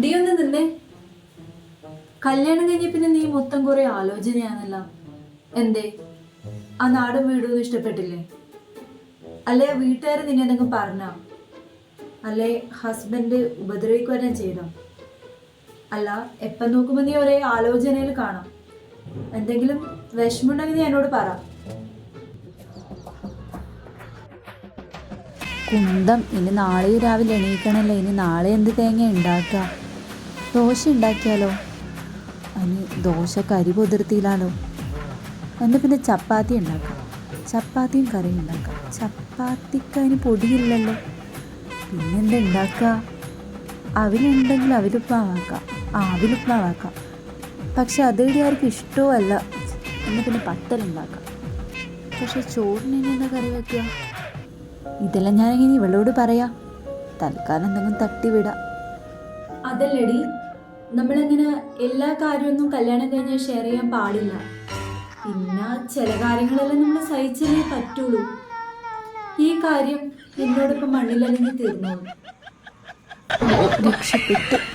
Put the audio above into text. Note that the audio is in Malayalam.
ഡി ഒന്ന് നിന്നേ. കല്യാണം കഴിഞ്ഞ പിന്നെ നീ മൊത്തം കുറെ ആലോചനയാണല്ലോ. എന്തേ? ആ നാടും വീടും ഇഷ്ടപ്പെട്ടില്ലേ? അല്ലെ വീട്ടുകാർ നിന്നെ എന്തെങ്കിലും പറഞ്ഞോ? അല്ലെ ഹസ്ബൻഡ് ഉപദ്രവിക്കുക ചെയ്തോ? അല്ല എപ്പം നോക്കുമ്പോൾ നീ ഒരേ ആലോചനയിൽ കാണാം. എന്തെങ്കിലും വിഷമുണ്ടെങ്കിൽ നീ എന്നോട് പറ. കുന്തം. ഇനി നാളെ രാവിലെ എണീക്കണല്ലോ. ഇനി നാളെ എന്ത് തേങ്ങ ഉണ്ടാക്കുക? ദോശ ഉണ്ടാക്കിയാലോ? ഇനി ദോശ കരി പൊതിർത്തിയില്ലാലോ എന്നാൽ പിന്നെ ചപ്പാത്തി ഉണ്ടാക്കാം. ചപ്പാത്തിയും കറിയും ഉണ്ടാക്കാം. ചപ്പാത്തിക്ക് അതിന് പൊടിയില്ലല്ലോ. പിന്നെന്താ ഉണ്ടാക്കുക? അവിലുണ്ടെങ്കിൽ അവിലുപ്ലാവാക്കാം ആ അവിലുപ്ലാവാക്കാം പക്ഷെ അതുകൂടി ആർക്കും ഇഷ്ടവുമല്ല. എന്നാൽ പിന്നെ പത്തലുണ്ടാക്കാം. പക്ഷെ ചോറിന് എന്താ കറി വെക്കുക? ഇതെല്ലാം ഞാൻ ഇനി ഇവളോട് പറയാം. തൽക്കാലം എന്തെങ്കിലും തട്ടിവിടാം. അതല്ലടി നമ്മളിങ്ങനെ എല്ലാ കാര്യമൊന്നും കല്യാണം കഴിഞ്ഞാൽ ഷെയർ ചെയ്യാൻ പാടില്ല. പിന്നെ ചില കാര്യങ്ങളെല്ലാം നമ്മൾ സഹിച്ചേ പറ്റുള്ളൂ. ഈ കാര്യം എന്നോടൊപ്പം മണ്ണിലല്ലെങ്കിൽ തീർന്നോളൂ രക്ഷപ്പെട്ടു.